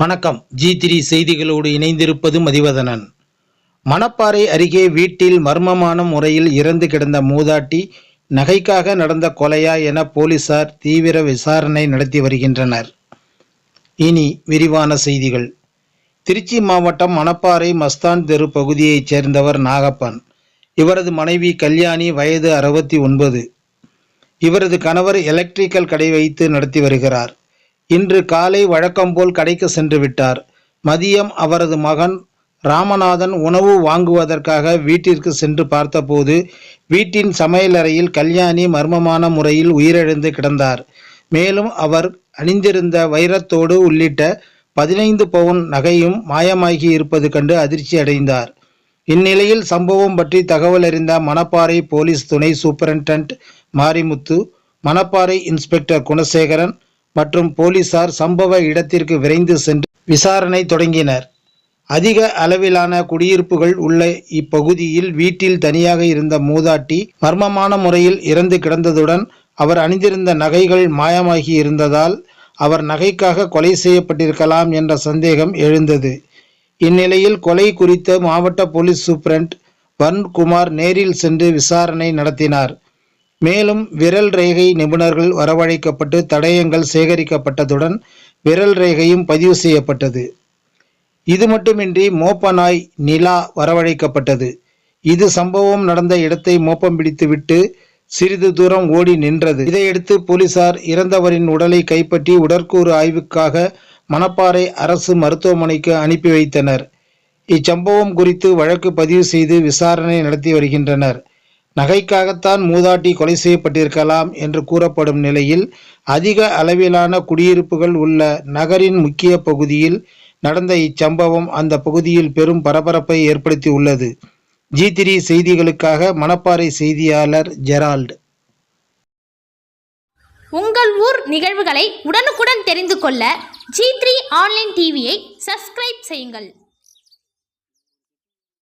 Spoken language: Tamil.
வணக்கம். ஜி த்ரீ செய்திகளோடு இணைந்திருப்பது மதிவதனன். மணப்பாறை அருகே வீட்டில் மர்மமான முறையில் இறந்து கிடந்த மூதாட்டி நகைக்காக நடந்த கொலையா என போலீசார் தீவிர விசாரணை நடத்தி வருகின்றனர். இனி விரிவான செய்திகள். திருச்சி மாவட்டம் மணப்பாறை மஸ்தான் தெரு பகுதியைச் சேர்ந்தவர் நாகப்பன். இவரது மனைவி கல்யாணி வயது அறுபத்தி ஒன்பது. இவரது கணவர் எலக்ட்ரிக்கல் கடை வைத்து நடத்தி வருகிறார். இன்று காலை வழக்கம்போல் கடைக்கு சென்று விட்டார். மதியம் அவரது மகன் ராமநாதன் உணவு வாங்குவதற்காக வீட்டிற்கு சென்று பார்த்தபோது வீட்டின் சமையலறையில் கல்யாணி மர்மமான முறையில் உயிரிழந்து கிடந்தார். மேலும் அவர் அணிந்திருந்த வைரத்தோடு உள்ளிட்ட பதினைந்து பவுன் நகையும் மாயமாகி இருப்பது கண்டு அதிர்ச்சி அடைந்தார். இந்நிலையில் சம்பவம் பற்றி தகவல் அறிந்த மணப்பாறை போலீஸ் துணை சூப்பரண்டன்ட் மாரிமுத்து மணப்பாறை இன்ஸ்பெக்டர் குணசேகரன் மற்றும் போலீசார் சம்பவ இடத்திற்கு விரைந்து சென்று விசாரணை தொடங்கினர். அதிக அளவிலான குடியிருப்புகள் உள்ள இப்பகுதியில் வீட்டில் தனியாக இருந்த மூதாட்டி மர்மமான முறையில் இறந்து கிடந்ததுடன் அவர் அணிந்திருந்த நகைகள் மாயமாகி இருந்ததால் அவர் நகைக்காக கொலை செய்யப்பட்டிருக்கலாம் என்ற சந்தேகம் எழுந்தது. இந்நிலையில் கொலை குறித்த மாவட்ட போலீஸ் சூப்பரண்ட் வன்குமார் நேரில் சென்று விசாரணை நடத்தினார். மேலும் விரல் ரேகை நிபுணர்கள் வரவழைக்கப்பட்டு தடயங்கள் சேகரிக்கப்பட்டதுடன் விரல் ரேகையும் பதிவு செய்யப்பட்டது. இது மட்டுமின்றி மோப்ப நாய் நிலா வரவழைக்கப்பட்டது. இது சம்பவம் நடந்த இடத்தை மோப்பம் பிடித்துவிட்டு சிறிது தூரம் ஓடி நின்றது. இதையடுத்து போலீசார் இறந்தவரின் உடலை கைப்பற்றி உடற்கூறு ஆய்வுக்காக மணப்பாறை அரசு மருத்துவமனைக்கு அனுப்பி வைத்தனர். இச்சம்பவம் குறித்து வழக்கு பதிவு செய்து விசாரணை நடத்தி வருகின்றனர். நகைக்காகத்தான் மூதாட்டி கொலை செய்யப்பட்டிருக்கலாம் என்று கூறப்படும் நிலையில் அதிக அளவிலான குடியிருப்புகள் உள்ள நகரின் முக்கிய பகுதியில் நடந்த இச்சம்பவம் அந்த பகுதியில் பெரும் பரபரப்பை ஏற்படுத்தி உள்ளது ஜி த்ரீ செய்திகளுக்காக மணப்பாறை செய்தியாளர் ஜெரால்டு. உங்கள் ஊர் நிகழ்வுகளை உடனுக்குடன் தெரிந்து கொள்ள ஜி த்ரீ ஆன்லைன் டிவியை சப்ஸ்கிரைப் செய்யுங்கள்.